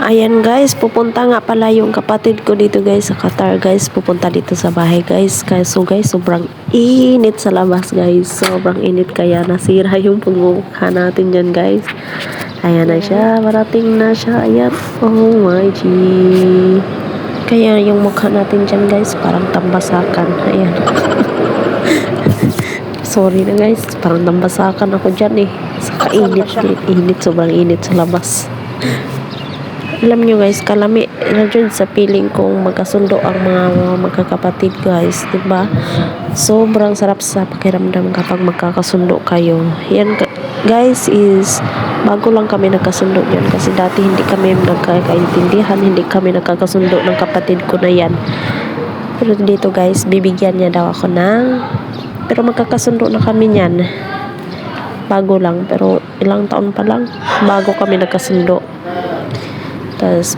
ayan guys, pupunta nga pala yung kapatid ko dito guys sa Qatar guys. Pupunta dito sa bahay guys. Kaya so guys, sobrang init sa labas guys. Sobrang init kaya nasira yung pagmumukha natin dyan guys. Ayan na siya, parating na siya. Ayan, oh my G. Kaya yung mukha natin dyan guys, parang tambasakan. Ayan. Sorry na guys, parang tambasakan ako dyan eh. Sa kainit, init, sobrang init sa labas. Alam nyo guys, kalami na dyan sa piling kong magkasundo ang mga, magkakapatid guys, ba? Sobrang sarap sa pakiramdam kapag magkakasundo kayo. Yan gu- guys is bago lang kami nagkasundo yan kasi dati hindi kami nagkakaintindihan, hindi kami nagkakasundo ng kapatid ko na yan. Pero dito guys, bibigyan niya daw ako ng pero magkakasundo na kami niyan. Bago lang, pero ilang taon pa lang bago kami nagkasundo. Tapos,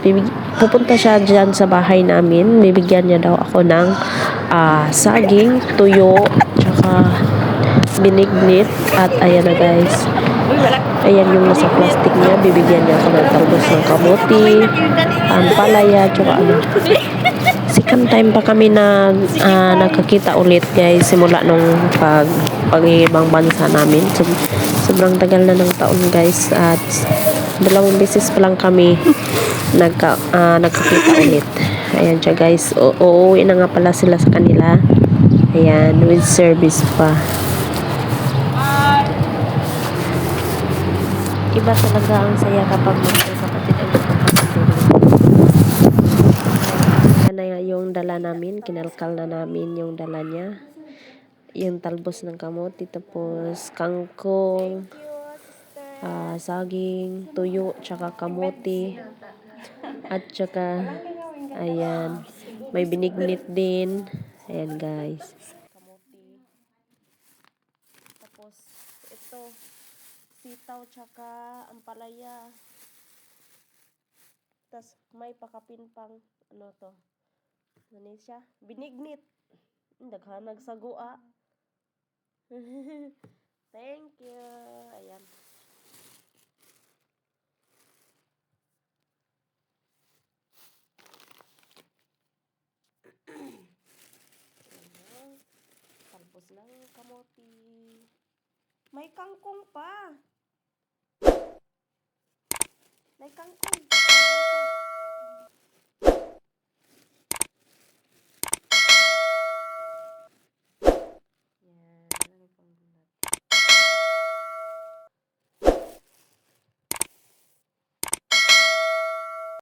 pupunta siya dyan sa bahay namin. Bibigyan niya daw ako ng ah, saging, tuyo, tsaka binignit. At ayan na guys. Ayan yung nasa plastic niya. Bibigyan niya ako ng talbos ng kamuti, ang palaya, tsaka ano. Second time pa kami nag, ah, nagkakita ulit guys simula nung pag pag-ibang bansa namin. So, sobrang tagal na ng taon guys at dalawang beses pa lang kami nagka, ah, nagkakita ulit. Ayan siya guys. U- uuwi na nga pala sila sa kanila. Ayan, with service pa. Iba talaga ang saya kapag magkakapatid ang magkakapatid. Na yung dala namin. Kinalkal na namin yung dala niya. Yung talbos ng kamote, tapos kangkong, ah, saging, tuyo, tsaka kamote. At tsaka, ayan, may binignit din. Ayan guys. Tapos, ito, sitaw tsaka ampalaya. Tapos, may pakapin pang, ano to, ano siya? Binignit. Daghan nagsagua. Thank you. Ayan. Talbos ng kamote. May kangkong pa. May kangkong.